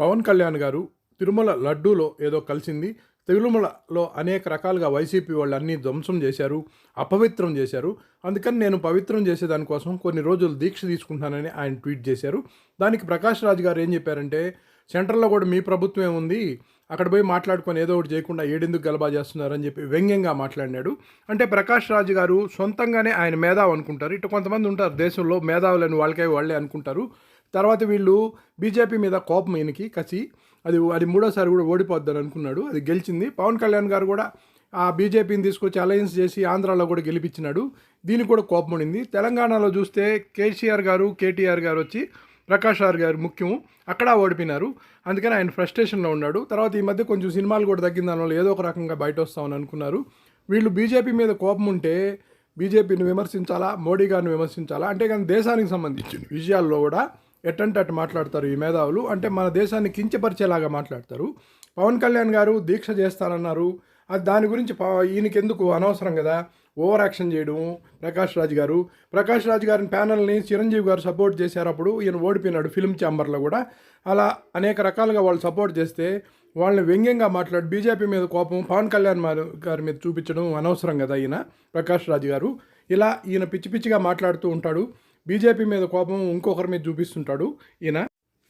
పవన్ కళ్యాణ్ గారు తిరుమల లడ్డూలో ఏదో కలిసింది. తిరుమలలో అనేక రకాలుగా వైసీపీ వాళ్ళు అన్నీ ధ్వంసం చేశారు అపవిత్రం చేశారు. అందుకని నేను పవిత్రం చేసేదానికోసం కొన్ని రోజులు దీక్ష తీసుకుంటానని ఆయన ట్వీట్ చేశారు. దానికి ప్రకాష్ రాజ్ గారు ఏం చెప్పారంటే సెంట్రల్లో కూడా మీ ప్రభుత్వమే ఉంది. అక్కడ పోయి మాట్లాడుకొని ఏదో ఒకటి చేయకుండా ఏడెందుకు గలబా చేస్తున్నారని చెప్పి వ్యంగ్యంగా మాట్లాడినాడు. అంటే ప్రకాష్ రాజు గారు సొంతంగానే ఆయన మేధావు అనుకుంటారు. ఇటు కొంతమంది ఉంటారు దేశంలో మేధావులని వాళ్ళకే వాళ్ళే అనుకుంటారు. తర్వాత వీళ్ళు బీజేపీ మీద కోపం ఈయనకి కసి. అది అది మూడోసారి కూడా ఓడిపోద్దని అనుకున్నాడు. అది గెలిచింది. పవన్ కళ్యాణ్ గారు కూడా ఆ బీజేపీని తీసుకొచ్చి అలయన్స్ చేసి ఆంధ్రాలో కూడా గెలిపించినాడు. దీనికి కూడా కోపం ఉండింది. తెలంగాణలో చూస్తే కేసీఆర్ గారు కేటీఆర్ గారు వచ్చి ప్రకాష్ రాజ్ గారు ముఖ్యం. అక్కడ ఓడిపోయినారు. అందుకని ఆయన ఫ్రస్ట్రేషన్లో ఉన్నాడు. తర్వాత ఈ మధ్య కొంచెం సినిమాలు కూడా తగ్గిన దానివల్ల ఏదో ఒక రకంగా బయట వస్తామని అనుకున్నారు. వీళ్ళు బీజేపీ మీద కోపం ఉంటే బీజేపీని విమర్శించాలా? మోడీ గారిని విమర్శించాలా? అంటే కానీ దేశానికి సంబంధించిన విషయాల్లో కూడా ఎట్టంటే అటు మాట్లాడతారు ఈ మేధావులు. అంటే మన దేశాన్ని కించపరిచేలాగా మాట్లాడతారు. పవన్ కళ్యాణ్ గారు దీక్ష చేస్తానన్నారు. అది దాని గురించి ఈయనకెందుకు అనవసరం కదా? ఓవర్ యాక్షన్ చేయడం ప్రకాష్ రాజ్ గారు. ప్రకాష్ రాజ్ గారి ప్యానల్ని చిరంజీవి గారు సపోర్ట్ చేశారు అప్పుడు. ఈయన ఓడిపోయినాడు ఫిల్మ్ ఛాంబర్లో కూడా. అలా అనేక రకాలుగా వాళ్ళు సపోర్ట్ చేస్తే వాళ్ళని వ్యంగ్యంగా మాట్లాడు బీజేపీ మీద కోపం పవన్ కళ్యాణ్ గారి మీద చూపించడం అనవసరం కదా ఈయన ప్రకాష్ రాజ్ గారు. ఇలా ఈయన పిచ్చి పిచ్చిగా మాట్లాడుతూ ఉంటాడు. బీజేపీ మీద కోపం ఇంకొకరి మీద చూపిస్తుంటాడు ఈయన.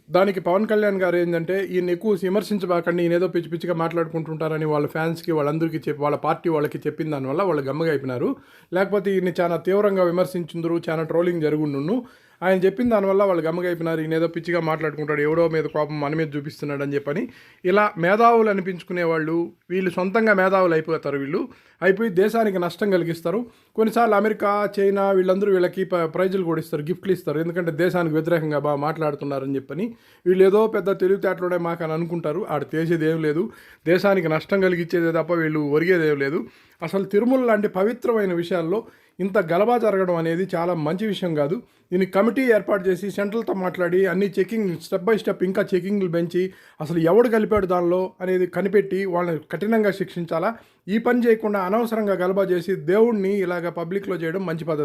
దానికి పవన్ కళ్యాణ్ గారు ఏంటంటే ఈయన ఎక్కువ విమర్శించబాకండి ఈయన ఏదో పిచ్చి పిచ్చిగా మాట్లాడుకుంటుంటారని వాళ్ళ ఫ్యాన్స్కి వాళ్ళందరికీ చెప్పి వాళ్ళ పార్టీ వాళ్ళకి చెప్పిన దానివల్ల వాళ్ళు గమ్మగా అయిపోయినారు. లేకపోతే ఈయన్ని చాలా తీవ్రంగా విమర్శించుందరు చాలా ట్రోలింగ్ జరుగుండును. ఆయన చెప్పిన దానివల్ల వాళ్ళు గమ్మగైపోయినారు ఈయన ఏదో పిచ్చిగా మాట్లాడుకుంటాడు. ఎవడో మీద కోపం మన మీద చూపిస్తున్నాడు అని చెప్పని ఇలా మేధావులు అనిపించుకునే వాళ్ళు వీళ్ళు సొంతంగా మేధావులు అయిపోతారు వీళ్ళు. అయిపోయి దేశానికి నష్టం కలిగిస్తారు. కొన్నిసార్లు అమెరికా చైనా వీళ్ళందరూ వీళ్ళకి ప- ప్రైజులు కూడా ఇస్తారు గిఫ్ట్లు ఇస్తారు. ఎందుకంటే దేశానికి వ్యతిరేకంగా బాగా మాట్లాడుతున్నారని చెప్పని వీళ్ళు ఏదో పెద్ద తెలివితేటలోనే మాకు అని అనుకుంటారు. ఆడ చేసేది ఏం లేదు. దేశానికి నష్టం కలిగించేదే తప్ప వీళ్ళు ఒరిగేదేం లేదు. అసలు తిరుమల లాంటి పవిత్రమైన విషయాల్లో ఇంత గలబా జరగడం అనేది చాలా మంచి విషయం కాదు. దీన్ని కమిటీ ఏర్పాటు చేసి సెంట్రల్తో మాట్లాడి అన్ని చెకింగ్ స్టెప్ బై స్టెప్ ఇంకా చెకింగ్లు పెంచి అసలు ఎవడు కలిపాడు దానిలో అనేది కనిపెట్టి వాళ్ళని కఠినంగా శిక్షించాలా? ఈ పని చేయకుండా అనవసరంగా గలబా చేసి దేవుణ్ణి ఇలాగ పబ్లిక్లో చేయడం మంచి పద్ధతి.